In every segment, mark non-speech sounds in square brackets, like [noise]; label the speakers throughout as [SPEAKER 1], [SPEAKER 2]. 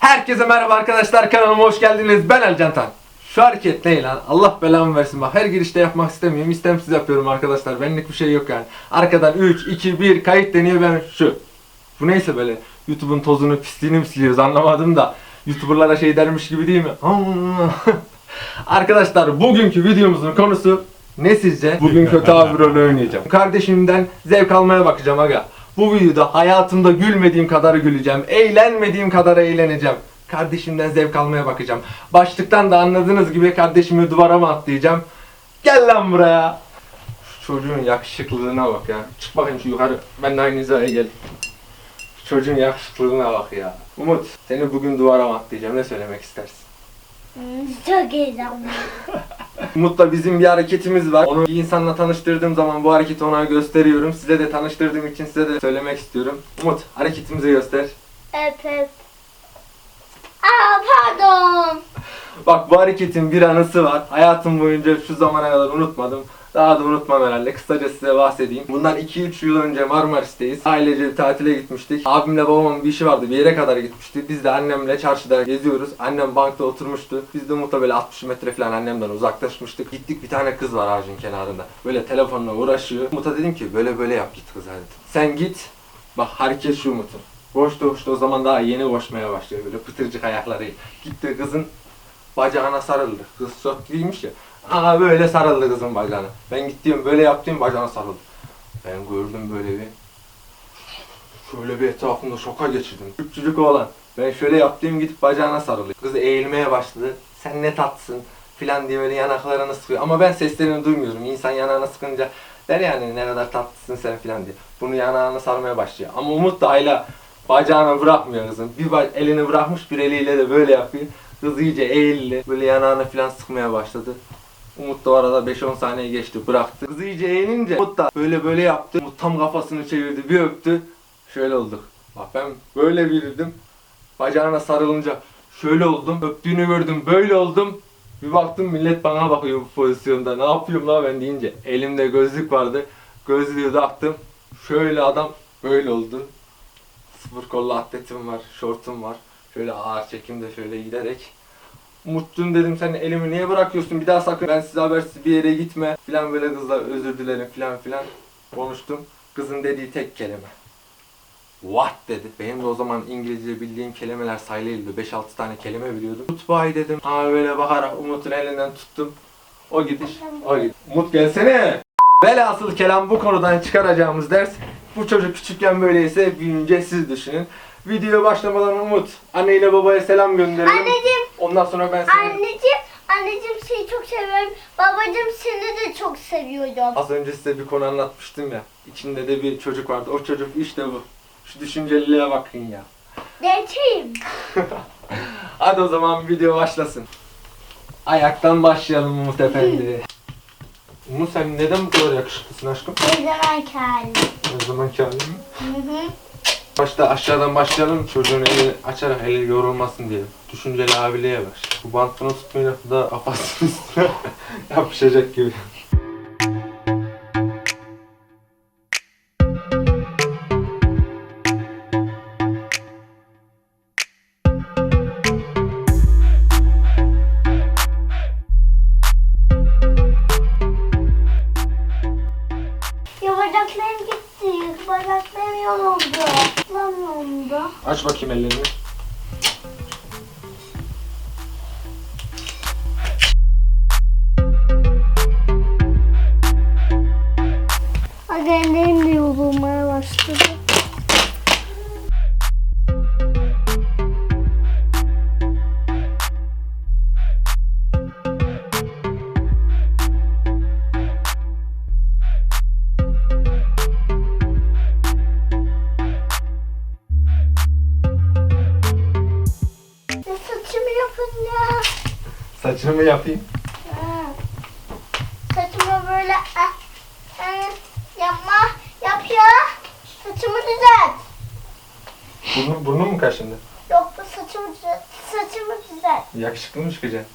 [SPEAKER 1] Herkese merhaba arkadaşlar kanalıma hoş geldiniz. Ben Ercan Tan. Şu hareket ne lan? Allah belamı versin bak. Her girişte yapmak istemiyorum. İstemsiz yapıyorum arkadaşlar. Benlik bir şey yok yani. Arkadan 3, 2, 1 kayıt deniyor ben şu. Bu neyse böyle YouTube'un tozunu pisliğini mi siliyoruz anlamadım da. YouTuber'lara şey dermiş gibi değil mi? [laughs] arkadaşlar bugünkü videomuzun konusu ne sizce? Bugün [laughs] kötü abi rolü oynayacağım. Kardeşimden zevk almaya bakacağım aga. Bu videoda hayatımda gülmediğim kadar güleceğim. Eğlenmediğim kadar eğleneceğim. Kardeşimden zevk almaya bakacağım. Başlıktan da anladığınız gibi kardeşimi duvara mı atlayacağım? Gel lan buraya. Şu çocuğun yakışıklılığına bak ya. Çık bakayım şu yukarı. Ben de aynı hizaya gel. Şu çocuğun yakışıklılığına bak ya. Umut seni bugün duvara mı atlayacağım? Ne söylemek istersin?
[SPEAKER 2] Hmm, Çok heyecanlı. [laughs]
[SPEAKER 1] Umut'la bizim bir hareketimiz var. Onu bir insanla tanıştırdığım zaman bu hareketi ona gösteriyorum. Size de tanıştırdığım için size de söylemek istiyorum. Umut hareketimizi göster.
[SPEAKER 2] Öp öp. Aa pardon.
[SPEAKER 1] Bak bu hareketin bir anısı var. Hayatım boyunca şu zamana kadar unutmadım. Daha da unutmam herhalde. Kısaca size bahsedeyim. Bundan 2-3 yıl önce Marmaris'teyiz. Ailece bir tatile gitmiştik. Abimle babamın bir işi vardı. Bir yere kadar gitmişti. Biz de annemle çarşıda geziyoruz. Annem bankta oturmuştu. Biz de böyle 60 metre falan annemden uzaklaşmıştık. Gittik bir tane kız var ağacın kenarında. Böyle telefonla uğraşıyor. Umut'a dedim ki böyle böyle yap git kız hadi. Sen git. Bak hareket şu Umut'un. Koştu koştu o zaman daha yeni koşmaya başlıyor böyle pıtırcık ayaklarıyla. Gitti kızın bacağına sarıldı. Kız çok giymiş ya. Aa böyle sarıldı kızın bacağına. Ben gittiğim böyle yaptığım bacağına sarıldı. Ben gördüm böyle bir şöyle bir etrafında şoka geçirdim. Küçücük oğlan. Ben şöyle yaptığım gidip bacağına sarılıyor. Kız eğilmeye başladı. Sen ne tatsın filan diye böyle yanaklarını sıkıyor. Ama ben seslerini duymuyorum. İnsan yanağına sıkınca der yani ne kadar tatlısın sen filan diye. Bunu yanağına sarmaya başlıyor. Ama Umut da Ayla bacağını bırakmıyor kızın. Bir elini bırakmış bir eliyle de böyle yapıyor. Kız iyice eğildi. Böyle yanağına filan sıkmaya başladı. Umut da arada 5-10 saniye geçti bıraktı. Kız iyice eğilince Umut da böyle böyle yaptı. Umut tam kafasını çevirdi bir öptü. Şöyle olduk. Bak ben böyle biriydim. Bacağına sarılınca şöyle oldum. Öptüğünü gördüm böyle oldum. Bir baktım millet bana bakıyor bu pozisyonda. Ne yapıyorum la ben deyince. Elimde gözlük vardı. Gözlüğü taktım. Şöyle adam böyle oldu. Sıfır kollu atletim var, şortum var. Şöyle ağır çekimde şöyle giderek. Umut'cum dedim sen elimi niye bırakıyorsun bir daha sakın ben size habersiz bir yere gitme filan böyle kızla özür dilerim filan filan konuştum. Kızın dediği tek kelime. What dedi. Benim de o zaman İngilizce bildiğim kelimeler sayılıydı. 5-6 tane kelime biliyordum. Goodbye dedim. Ama böyle bakarak Umut'un elinden tuttum. O gidiş, o gidiş. Umut gelsene. Velhasıl kelam bu konudan çıkaracağımız ders bu çocuk küçükken böyleyse büyüyünce siz düşünün. Videoya başlamadan Umut anne ile babaya selam gönderelim.
[SPEAKER 2] Anneciğim,
[SPEAKER 1] Ondan sonra ben seni...
[SPEAKER 2] anneciğim, anneciğim seni çok seviyorum. Babacığım seni de çok seviyorum.
[SPEAKER 1] Az önce size bir konu anlatmıştım ya. İçinde de bir çocuk vardı. O çocuk işte bu. Şu düşünceliliğe bakın ya.
[SPEAKER 2] Gerçeğim. [laughs]
[SPEAKER 1] Hadi o zaman video başlasın. Ayaktan başlayalım Umut Efendi. [laughs] Umut sen neden bu kadar yakışıklısın aşkım?
[SPEAKER 2] Ne zaman halim.
[SPEAKER 1] Ne zamanki halin mi?
[SPEAKER 2] Hı hı.
[SPEAKER 1] Başta aşağıdan başlayalım çocuğun eli açarak eli yorulmasın diye. Düşünceli abiliğe baş. Bu bant bunu tutmayacak bu da kafasının üstüne [laughs] yapışacak gibi.
[SPEAKER 2] Bacaklarım gitti. Bacaklarım yoruldu. Lan yoruldu.
[SPEAKER 1] Aç bakayım ellerini.
[SPEAKER 2] Aga ellerim de yorulmaya başladı. Ya.
[SPEAKER 1] Saçını mı yapayım?
[SPEAKER 2] Ha. Saçımı böyle yapma yap ya. Saçımı düzelt.
[SPEAKER 1] Burnu, burnun mu kaşındı?
[SPEAKER 2] Yok bu saçımı düzelt. Saçımı düzelt.
[SPEAKER 1] Yakışıklı mı çıkacaksın?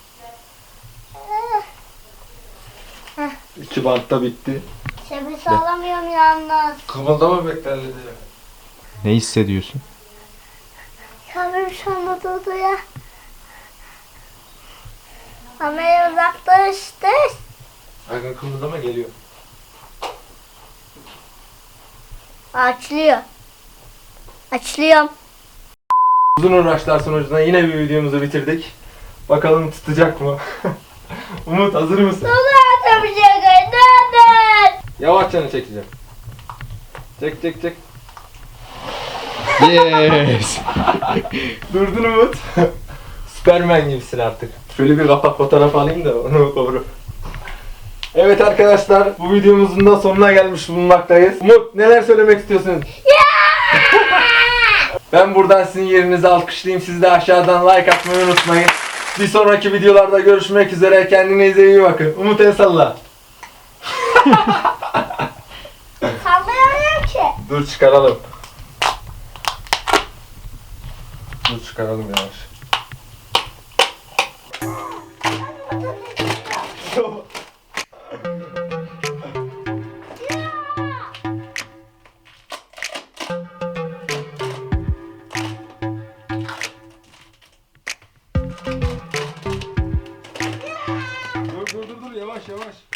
[SPEAKER 2] Ah.
[SPEAKER 1] İki bantta bitti.
[SPEAKER 2] Şebesi alamıyorum yalnız.
[SPEAKER 1] Kımıldama beklerli diyor.
[SPEAKER 3] Ne hissediyorsun?
[SPEAKER 2] Kahvem şu anda durdu ya. Kamera uzaklaştı.
[SPEAKER 1] Bakın kımıldama geliyor.
[SPEAKER 2] Açılıyor. Açılıyorum.
[SPEAKER 1] Uzun uğraşlar sonucunda yine bir videomuzu bitirdik. Bakalım tutacak mı? [laughs] Umut hazır mısın?
[SPEAKER 2] Dolu atamayacak. Neden?
[SPEAKER 1] Yavaşça çekeceğim. Çek çek çek.
[SPEAKER 3] Yes. [laughs]
[SPEAKER 1] Durdun Umut. [laughs] Süpermen gibisin artık. Şöyle bir kapak fotoğraf alayım da onu koru. Evet arkadaşlar bu videomuzun da sonuna gelmiş bulunmaktayız. Umut neler söylemek istiyorsunuz? [laughs] ben buradan sizin yerinizi alkışlayayım. Siz de aşağıdan like atmayı unutmayın. Bir sonraki videolarda görüşmek üzere. Kendinize iyi bakın. Umut el salla. [laughs]
[SPEAKER 2] Sallayamıyorum ki.
[SPEAKER 1] Dur çıkaralım. Dur çıkaralım yavaş. yavaş.